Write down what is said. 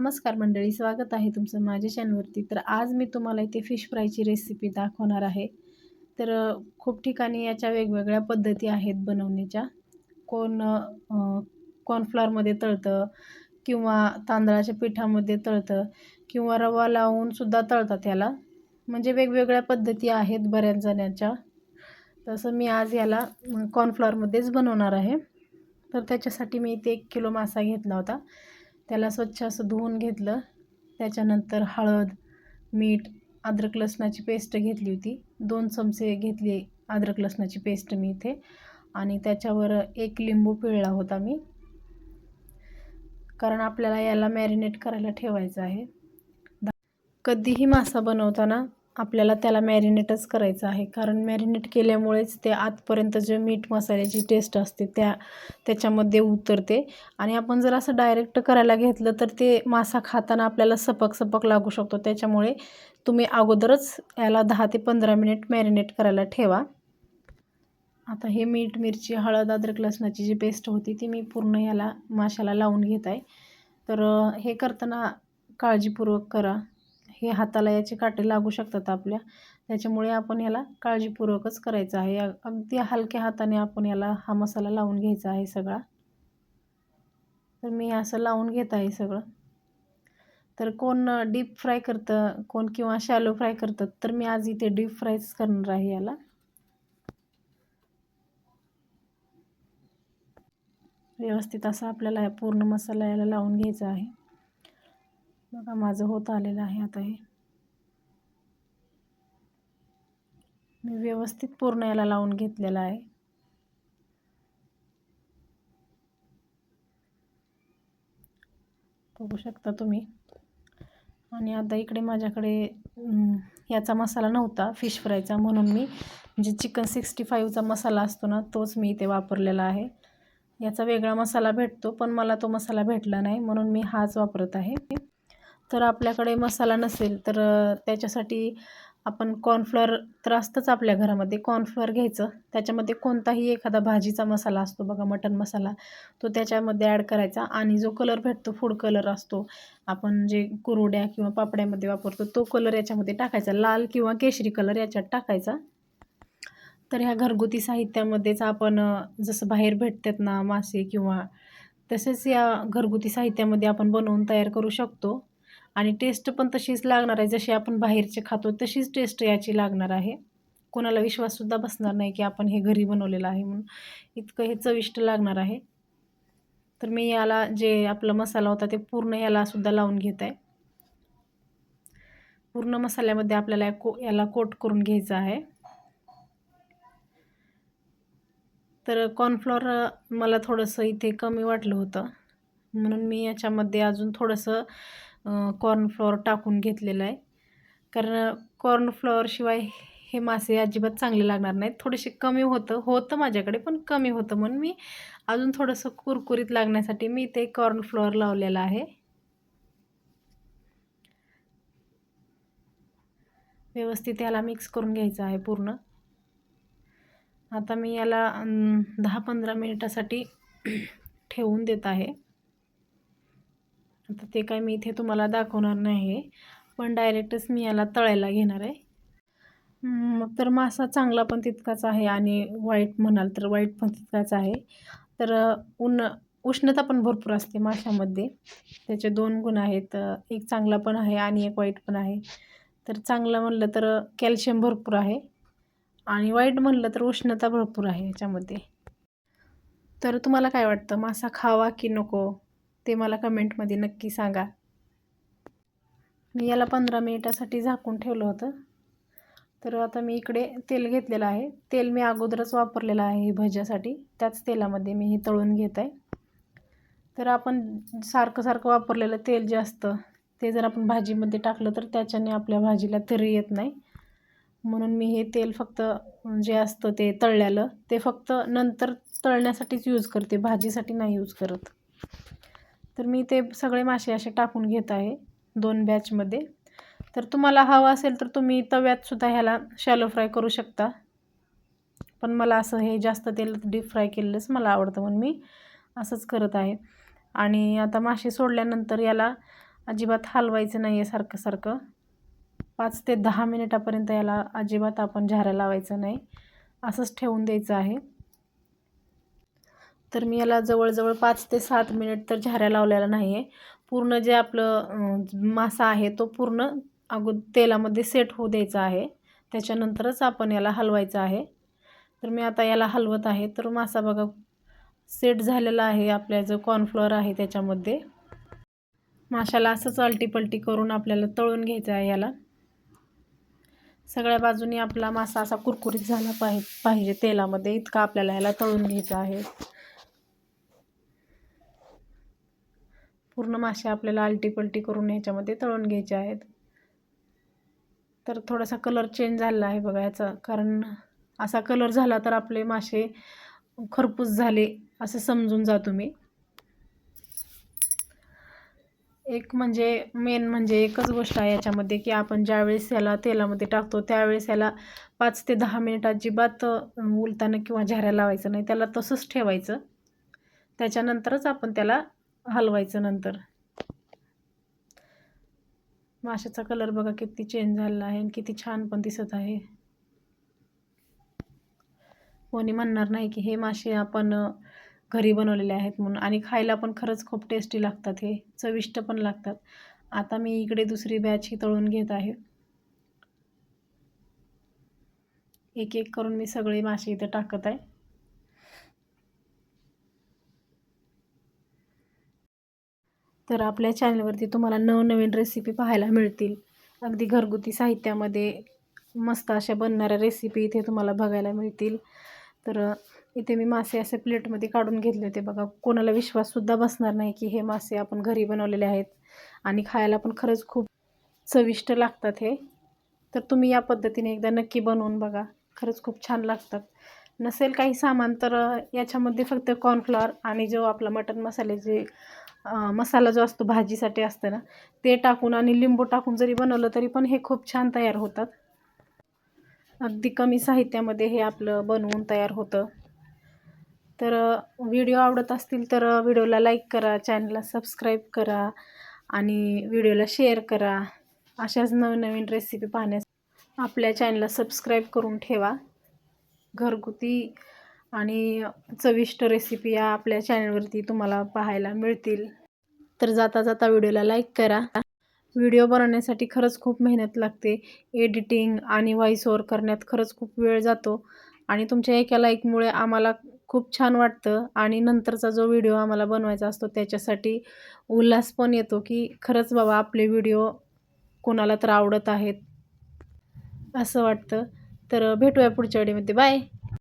नमस्कार मंडळी स्वागत आहे तुमचं माझ्या चॅनलवरती. तर आज मी तुम्हाला इथे फिश फ्रायची रेसिपी दाखवणार आहे. तर खूप ठिकाणी याच्या वेगवेगळ्या पद्धती आहेत बनवण्याच्या. कोण कॉर्नफ्लॉवरमध्ये कॉर्नफ्लॉरमध्ये तळतं किंवा तांदळाच्या पिठामध्ये तळतं किंवा रवा लावूनसुद्धा तळतात याला. म्हणजे वेगवेगळ्या पद्धती आहेत बऱ्याच जणांच्या. तसं मी आज याला कॉर्नफ्लॉरमध्येच बनवणार आहे. तर त्याच्यासाठी मी इथे एक किलो मासा घेतला होता. त्याला स्वच्छ असं धुवून घेतलं. त्याच्यानंतर हळद मीठ अद्रक लसणाची पेस्ट घेतली होती. दोन चमचे घेतली अद्रक लसणाची पेस्ट मी इथे. आणि त्याच्यावर एक लिंबू पिळला होता मी. कारण आपल्याला याला मॅरिनेट करायला ठेवायचं आहे. कधीही मासा बनवताना आपल्याला त्याला मॅरिनेटच करायचं आहे. कारण मॅरिनेट केल्यामुळेच ते आतपर्यंत जे मीठ मसाल्याची टेस्ट असते त्या त्याच्यामध्ये उतरते. आणि आपण जर असं डायरेक्ट करायला घेतलं तर ते मासा खाताना आपल्याला सपक सपक लागू शकतो. त्याच्यामुळे तुम्ही अगोदरच याला दहा ते पंधरा मिनिट मॅरिनेट करायला ठेवा. आता हे मीठ मिरची हळद अद्रक लसणाची जी पेस्ट होती ती मी पूर्ण याला माशाला लावून घेत आहे. तर हे करताना काळजीपूर्वक करा. हे हाताला याचे काटे लागू शकतात आपल्या. त्याच्यामुळे आपण याला काळजीपूर्वकच करायचं आहे. अगदी हलक्या हाताने आपण याला हा मसाला लावून घ्यायचा आहे सगळा. तर मी असं लावून घेत आहे सगळं. तर कोण डीप फ्राय करतं कोण किंवा शॅलो फ्राय करतं तर मी आज इथे डीप फ्रायच करणार आहे याला. व्यवस्थित असा आपल्याला पूर्ण मसाला याला लावून घ्यायचा आहे. बघा माझं होत आलेलं आहे आता हे. मी व्यवस्थित पूर्ण याला लावून घेतलेला आहे. बघू शकता तुम्ही. आणि आता इकडे माझ्याकडे याचा मसाला नव्हता फिश फ्रायचा म्हणून मी जे चिकन सिक्स्टी फाईव्हचा मसाला असतो ना तोच मी इथे वापरलेला आहे. याचा वेगळा मसाला भेटतो पण मला तो मसाला भेटला नाही म्हणून मी हाच वापरत आहे. तर आपल्याकडे मसाला नसेल तर त्याच्यासाठी आपण कॉर्नफ्लॉर तर असतंच आपल्या घरामध्ये. कॉर्नफ्लोअर घ्यायचं. त्याच्यामध्ये कोणताही एखादा भाजीचा मसाला असतो बघा मटन मसाला तो त्याच्यामध्ये ॲड करायचा. आणि जो कलर भेटतो फूड कलर असतो आपण जे कुरड्या किंवा पापड्यामध्ये वापरतो तो कलर याच्यामध्ये टाकायचा. लाल किंवा केशरी कलर याच्यात टाकायचा. तर ह्या घरगुती साहित्यामध्येच आपण जसं बाहेर भेटतात ना मासे किंवा तसेच या घरगुती साहित्यामध्ये आपण बनवून तयार करू शकतो. आणि टेस्ट पण तशीच लागणार आहे. जशी आपण बाहेरचे खातो तशीच टेस्ट याची लागणार आहे. कोणाला विश्वाससुद्धा बसणार नाही की आपण हे घरी बनवलेलं आहे म्हणून. इतकं हे चविष्ट लागणार आहे. तर मी याला जे आपला मसाला होता ते पूर्ण यालासुद्धा लावून घेत आहे. पूर्ण मसाल्यामध्ये आपल्याला को याला कोट करून घ्यायचं आहे. तर कॉर्नफ्लॉर मला थोडंसं इथे कमी वाटलं होतं. म्हणून मी याच्यामध्ये अजून थोडंसं कॉर्नफ्लॉवर टाकून घेतलेलं आहे. कारण कॉर्नफ्लॉवरशिवाय हे मासे अजिबात चांगले लागणार नाहीत. थोडेसे कमी होतं होतं माझ्याकडे पण कमी होतं. म्हणून मी अजून थोडंसं कुरकुरीत लागण्यासाठी मी ते कॉर्नफ्लॉवर लावलेलं आहे. व्यवस्थित याला मिक्स करून घ्यायचं आहे पूर्ण. आता मी याला दहा पंधरा मिनिटासाठी ठेवून देत आहे. आता ते काय मी इथे तुम्हाला दाखवणार नाही पण डायरेक्टच मी याला तळायला घेणार आहे. मग तर मासा चांगला पण तितकाच आहे आणि वाईट म्हणाल तर वाईट पण तितकाच आहे. तर उन उष्णता पण भरपूर असते माशामध्ये. त्याचे दोन गुण आहेत एक चांगला पण आहे आणि एक वाईट पण आहे. तर चांगलं म्हणलं तर कॅल्शियम भरपूर आहे आणि वाईट म्हणलं तर उष्णता भरपूर आहे याच्यामध्ये. तर तुम्हाला काय वाटतं मासा खावा की नको? ते मला कमेंटमध्ये नक्की सांगा. मी याला पंधरा मिनिटासाठी झाकून ठेवलं होतं. तर आता मी इकडे तेल घेतलेलं आहे. तेल मी अगोदरच वापरलेलं आहे हे भज्यासाठी. त्याच तेलामध्ये मी हे तळून घेत आहे. तर आपण सारखं सारखं वापरलेलं तेल जे असतं ते जर आपण भाजीमध्ये टाकलं तर त्याच्याने आपल्या भाजीला तरी येत नाही. म्हणून मी हे तेल फक्त जे असतं ते तळल्यालं ते फक्त नंतर तळण्यासाठीच यूज करते. भाजीसाठी नाही यूज करत. तर मी ते सगळे मासे असे टाकून घेत आहे दोन बॅचमध्ये तर तुम्हाला हवं असेल तर तुम्ही तव्यातसुद्धा ह्याला शॅलो फ्राय करू शकता. पण मला असं हे जास्त तेल डीप फ्राय केलेलंच मला आवडतं म्हणून मी असंच करत आहे. आणि आता मासे सोडल्यानंतर याला अजिबात हलवायचं नाही आहे सारखं सारखं. पाच ते दहा मिनिटापर्यंत याला अजिबात आपण झाऱ्या लावायचं नाही. असंच ठेवून द्यायचं आहे. तर मी याला जवळजवळ पाच ते सात मिनिट तर झाऱ्या लावलेला नाही आहे पूर्ण जे आपलं मासा आहे तो पूर्ण अगो तेलामध्ये सेट होऊ द्यायचा आहे. त्याच्यानंतरच आपण याला हलवायचं आहे. तर मी आता याला हलवत आहे. तर मासा बघा सेट झालेला आहे आपल्या जो कॉर्नफ्लोअर आहे त्याच्यामध्ये. माशाला असंच अलटीपलटी करून आपल्याला तळून घ्यायचं आहे याला. सगळ्या बाजूनी आपला मासा असा कुरकुरीत झाला पाहि पाहिजे तेलामध्ये. इतका आपल्याला याला तळून घ्यायचा आहे. पूर्ण मासे आपल्याला आलटीपलटी करून ह्याच्यामध्ये तळून घ्यायचे आहेत. तर थोडासा कलर चेंज झाला आहे बघा याचा. कारण असा कलर झाला तर आपले मासे खरपूस झाले असं समजून जा तुम्ही. एक म्हणजे मेन म्हणजे एकच गोष्ट आहे याच्यामध्ये की आपण ज्यावेळेस याला तेलामध्ये टाकतो त्यावेळेस याला पाच ते दहा मिनिट अजिबात उलताना किंवा झाऱ्या लावायचं नाही. त्याला तसंच ठेवायचं. त्याच्यानंतरच आपण त्याला हलवायचं नंतर. माशाचा कलर बघा किती चेंज झालेला आहे आणि किती छान पण दिसत आहे. कोणी म्हणणार नाही की हे मासे आपण घरी बनवलेले आहेत म्हणून. आणि खायला पण खरंच खूप टेस्टी लागतात हे. चविष्ट पण लागतात. आता मी इकडे दुसरी बॅच ही तळून घेत आहे. एक एक करून मी सगळे मासे इथे टाकत आहे. तर आपल्या चॅनलवरती तुम्हाला नवनवीन रेसिपी पाहायला मिळतील. अगदी घरगुती साहित्यामध्ये मस्त अशा बनणाऱ्या रेसिपी इथे तुम्हाला बघायला मिळतील. तर इथे मी मासे असे प्लेटमध्ये काढून घेतले होते बघा. कोणाला विश्वाससुद्धा बसणार नाही की हे मासे आपण घरी बनवलेले आहेत. आणि खायला पण खरंच खूप चविष्ट लागतात हे. तर तुम्ही या पद्धतीने एकदा नक्की बनवून बघा. खरंच खूप छान लागतात. नसेल काही सामान तर याच्यामध्ये फक्त कॉर्नफ्लॉवर आणि जो आपला मटन मसाले जे मसाला जो असतो भाजीसाठी असतं ना ते टाकून आणि लिंबू टाकून जरी बनवलं तरी पण हे खूप छान तयार होतात. अगदी कमी साहित्यामध्ये हे आपलं बनवून तयार होतं. तर व्हिडिओ आवडत असतील तर व्हिडिओला लाईक करा चॅनलला सबस्क्राईब करा आणि व्हिडिओला शेअर करा. अशाच नवनवीन रेसिपी पाहण्यास आपल्या चॅनलला सबस्क्राईब करून ठेवा. घरगुती आणि चविष्ट रेसिपी या आपल्या चॅनलवरती तुम्हाला पाहायला मिळतील. तर जाता जाता व्हिडिओला लाईक करा. व्हिडिओ बनवण्यासाठी खरंच खूप मेहनत लागते. एडिटिंग आणि व्हॉईस ओवर करण्यात खरंच खूप वेळ जातो. आणि तुमच्या एका लाईकमुळे आम्हाला खूप छान वाटतं. आणि नंतरचा जो व्हिडिओ आम्हाला बनवायचा असतो त्याच्यासाठी उल्हास पण येतो की खरंच बाबा आपले व्हिडिओ कोणाला तर आवडत आहेत. असं वाटतं. तर भेटूया पुढच्या व्हिडिओमध्ये बाय